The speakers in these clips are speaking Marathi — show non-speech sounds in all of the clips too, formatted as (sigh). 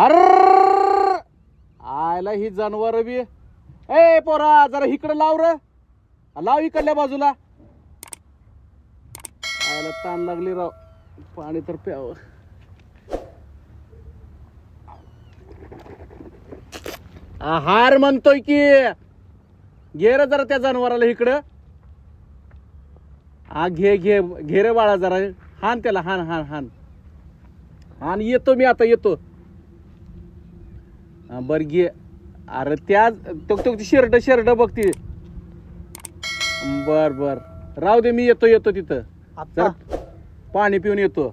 हर आयला ही जनावर बी. ए पोरा जरा इकडं लाव र. लाव इकडल्या बाजूला. आयला ताण लागली राव. पाणी तर प्यावं. आहार म्हणतोय की घे जरा त्या जनावराला इकडं. हा घे घे घेरे बाळा जरा. हान त्याला हान हान हान. हान येतो मी आता येतो. बर घे अरे त्या तो तो शर्ट शर्ट बघती. बर बर. राहू दे मी येतो येतो तिथं. आप्पा. पाणी पिऊन येतो.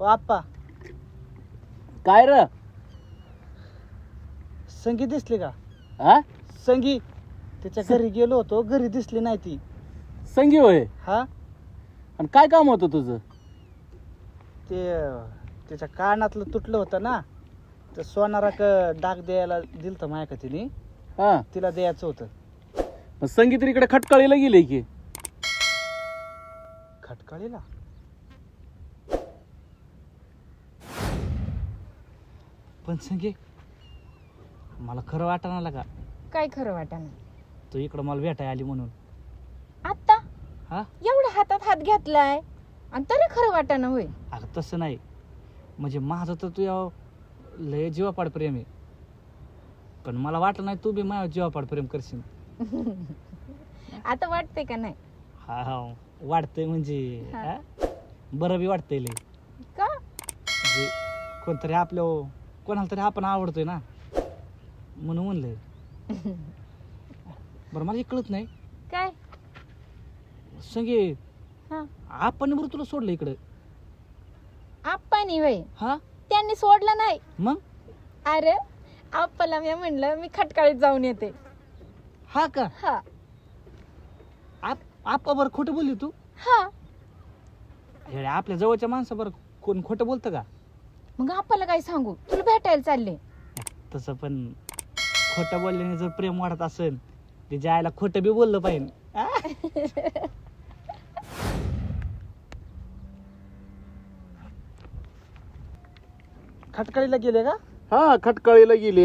ओ आप्पा. काय र? संगी दिसली का? हा संगी. त्याच्या घरी गेलो होतो घरी दिसली नाही ती. संगी होय? हा? आणि काय काम होतं तुझं? ते त्याच्या कानातलं तुटलं होतं ना. तर सोनाराक डाग द्यायला दिलतं माया का तिने. हा. तिला द्यायचं होतं. मग संगी तर इकडे खटकाळीला गेले की. खटकाळीला? पण संगे मला खरं वाटणार का? काय खरं वाटाणं? तू इकडं मला भेटाय आली म्हणून. आता हा? एवढा हातात हात घेतलाय आणि तरी खरं वाटाणं होय. अगं तसं नाही. म्हणजे माझं तर तुझ्या लय जीवापाड प्रेम आहे. पण मला वाटलं नाही तू बी माझ्या जीवापाड प्रेम करशील. (laughs) आता वाटते का नाही? हा हा. वाटतंय म्हणजे हा. हा? बरं बी वाटतंय लय. का? म्हणजे कोणतरी आपल्या कोणाला तरी आपण आवडतोय ना. म्हणून म्हणलंय. (laughs) बरं मला हे कळत नाही. काय? संगे हा. आपण बरं तुला सोडलं इकडं. होय. हा? त्यांनी सोडलं नाही. मग? अरे आप्पाला मी म्हणलं मी खटकाळीत जाऊन येते. हा का? हा. आप आपा बरं खोटं बोलली तू? हा. हे आपल्या जवळच्या माणसा बरं कोण खोटं बोलतं का? मग आप्पाला काय सांगू? तुला भेटायला चालले. तसं पण खोटं बोलल्याने जर प्रेम वाढत असेल ते जायला खोटं बी बोललं पाहिजे. (laughs) खटकाळीला गेले का? हा खटकाळीला गेली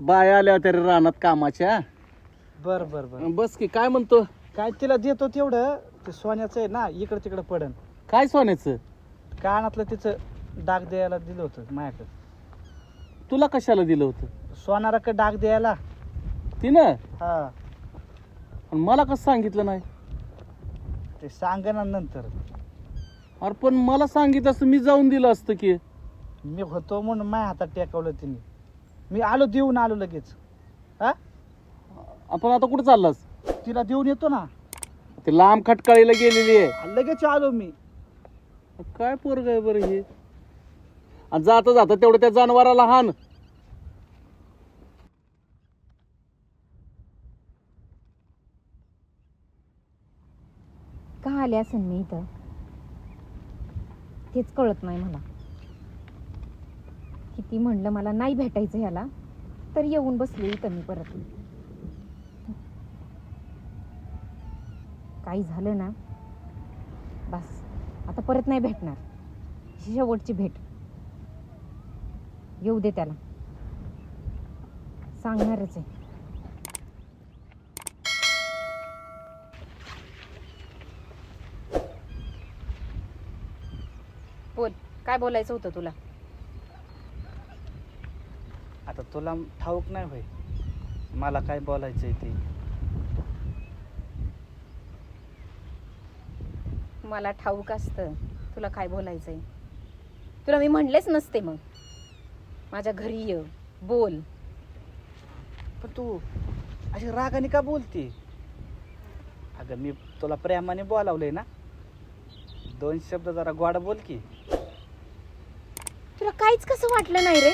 बाया आल्या तरी रानात कामाच्या. बर बर बर. बस की काय म्हणतो? काय तिला देतो तेवढं ते सोन्याचं आहे ना इकडं तिकडं पडन. काय सोन्याचं? कानातलं तिचं डाग द्यायला दिलं होतं माझ्याकडे. तुला कशाला दिलं होतं? सोनाराकडे डाग द्यायला. तिनं? हा. आणि मला कसं सांगितलं नाही? ते सांगणार नंतर. अरे पण मला सांगितलं असतं मी जाऊन दिलं असतं की. मी होतो म्हणून माझ्या हातात टेकवलं तिने. मी आलो देऊन आलो लगेच. हा? आपण आता कुठं चाललास? तिला देऊन येतो ना. ते लांब खटकाळीला गेलेली आहे. लगेच आलो मी. काय पोरग आहे बरं हे? आणि जाता जाता तेवढं त्या जनावराला हान. का आले असेल मी इथं? तेच कळत नाही मला. किती म्हणलं मला नाही भेटायचं ह्याला तर येऊन बसले इथं मी परत. काही झालं ना बस. आता परत नाही भेटणार. शेवटची भेट. येऊ दे त्याला. सांगणारच आहे. बोल काय बोलायचं होतं तुला? आता तुला ठाऊक नाही होय. मला काय बोलायचंय ते? मला ठाऊक असतं. तुला काय बोलायचंय? तुला मी म्हणलेच नसते मग. माझ्या घरी ये बोल. पण तू अशी रागाने का बोलते? अगं मी तुला प्रेमाने बोलावलंय ना. दोन शब्द जरा गोड बोल की. काहीच कसं वाटलं नाही रे.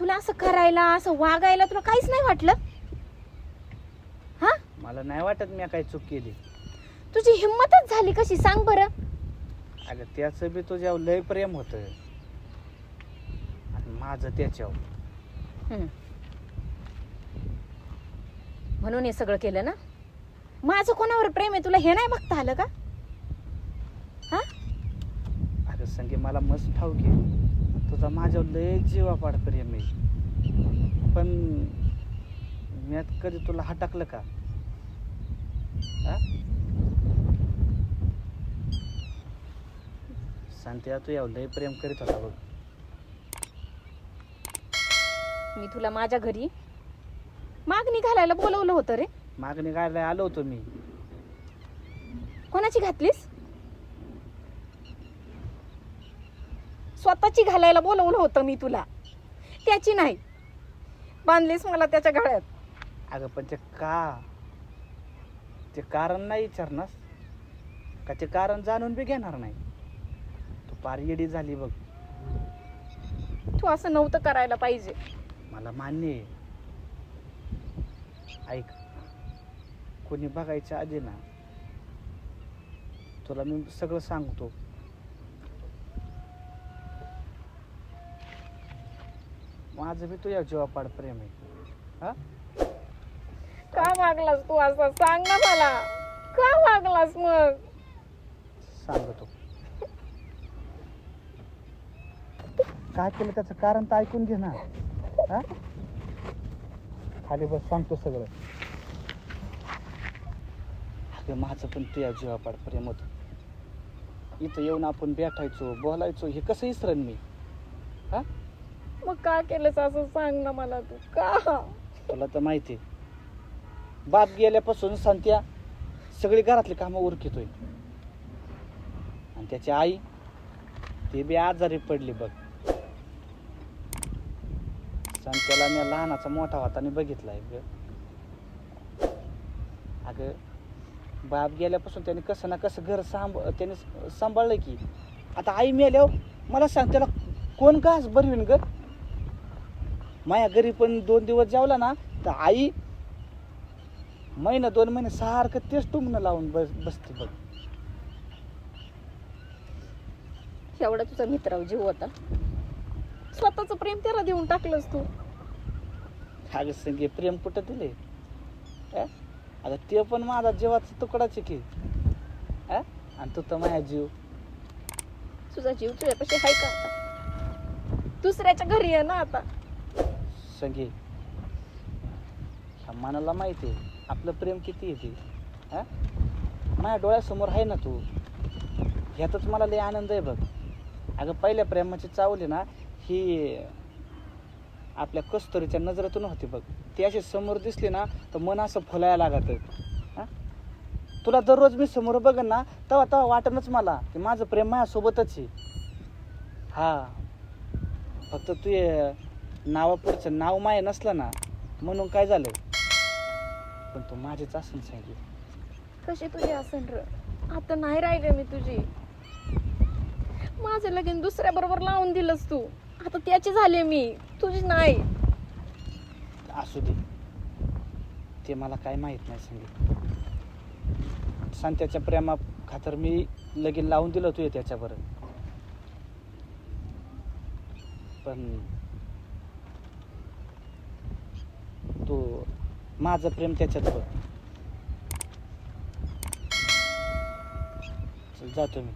तुला असं करायला असं वागायला तुला काहीच नाही वाटलं? हा? मला नाही वाटत मी काही चूक केली. तुझी हिंमतच झाली कशी? सांग बरं. अगं त्याचं बी तुझ्यावर लय प्रेम होत माझं त्याच्यावर. हम्म. म्हणून हे सगळं केलं ना? माझं कोणावर प्रेम आहे? तुला हे नाही बघता आलं का हा अगं अगं संगे मला मस्त ठाऊक आहे. तुझा माझ्यावर लय जीवापाड प्रेम आहे. पण मी आता कधी तुला हटकलं का? सांगते तू यावर लय प्रेम करीत होता बघ. मी तुला माझ्या घरी मागणी घालायला बोलवलं होतं रे. मागणी गायला आलो होतो मी. कोणाची घातलीस? स्वतःची घालायला बोलवलं होतं मी तुला. त्याची नाही. बांधलीस मला त्याच्या गळ्यात. अगं पण ते का? ते कारण नाही विचारणार? का ते कारण जाणून बी घेणार नाही? तू पार येडी झाली बघ. तू असं नव्हतं करायला पाहिजे. मला मान्य आहे. ऐक कोणी बघायच्या आधी ना तुला मी सगळं सांगतो. माझं बी तुझ्या जीवापाड प्रेम आहे. हा? का वागलास तू असं? सांग ना मला. का वागलास मग? सांगतो. काय केलं त्याचं कारण तर ऐकून घे ना. हा? खाली बस सांगतो सगळं. अगं माझं पण तुझ्या जीवापाड प्रेम होत. इथं येऊन आपण भेटायचो बोलायचो हे कसं विसरण मी? हा? मग का केलंस असं सांग ना मला तू? का? तुला तर माहिती आहे. बाप गेल्यापासून संत्या सगळी घरातली कामं उरकितोय. आणि त्याची आई ती बी आजारी पडली बघ. संत्याला मी लहानाचा मोठा होताना बघितलाय ग. अगं बाप गेल्यापासून त्याने कसं ना कसं घर सांभ त्याने सांभाळलं की. आता आई मेल्यावर मला सांग त्याला कोण का बरवीन ग? माझ्या घरी पण दोन दिवस जेवला ना तर आई महिना दोन महिने सारखं तेच टुमणं लावून बस बसते बघ. एवढा तुझा मित्राव जीव होता. स्वतःच प्रेम त्याला देऊन टाकलंस तू. अगं संगे प्रेम कुठं दिले अं? अगं ते पण माझा जीवाचा तुकडाच आहे की. अं? आणि तू तर माझा जीव. तुझा जीव तुझ्यापाशी आहे का आता? दुसऱ्याच्या घरी आहे ना आता. संगे. ह्या मनाला माहिती आहे. आपलं प्रेम किती येते माझ्या डोळ्यासमोर आहे ना तू? ह्यातच मला लय आनंद आहे बघ. अगं पहिल्या प्रेमाची चावली ना ही आपल्या कस्तुरीच्या नजरेतून होती बघ. ती अशी समोर दिसली ना तर मन असं फुलायला लागत हां? तुला दररोज मी समोर बघन ना तेव्हा तेव्हा वाटणच मला की माझं प्रेम माझ्यासोबतच आहे. हा. फक्त तू नावापुरचं नाव माय नसलं ना म्हणून काय झालं? पण तू माझीच असून सांगितलं. कशी तुझी असन र? आता नाही राहिले मी तुझी. माझं लगीन दुसऱ्या बरोबर लावून दिलंस तू. आता त्याची झाली मी तुझी नाही. असू दे. ते मला काय माहीत नाही सांगितलं. सांत्याच्या प्रेमा खातर मी लगीन लावून दिलं तू त्याच्यावर पण तो माझं प्रेम त्याच्यात बघ. चल, जातो मी.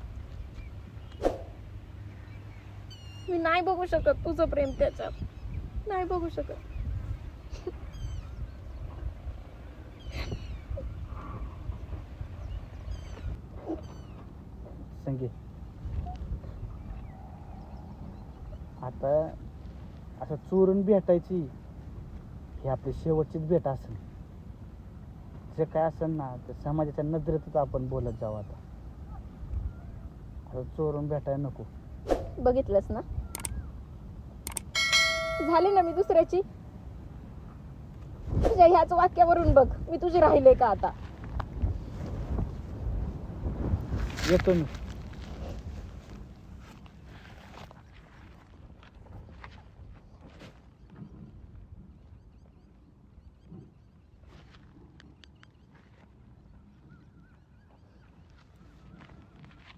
मी नाही बघू शकत तुझं प्रेम त्याच्यात. नाही बघू शकत. संगीत आता असं चोरून भेटायची. ही आपली शेवटचीच भेट असेल. जे काय असेल ना ते समाजाच्या नजरेतच आपण बोलत जाऊ आता. आता चोरून भेटायला नको. बघितलंस ना? झाली ना मी दुसऱ्याची? तुझ्या ह्याच वाक्यावरून बघ मी तुझी राहिले का आता? येतो मी.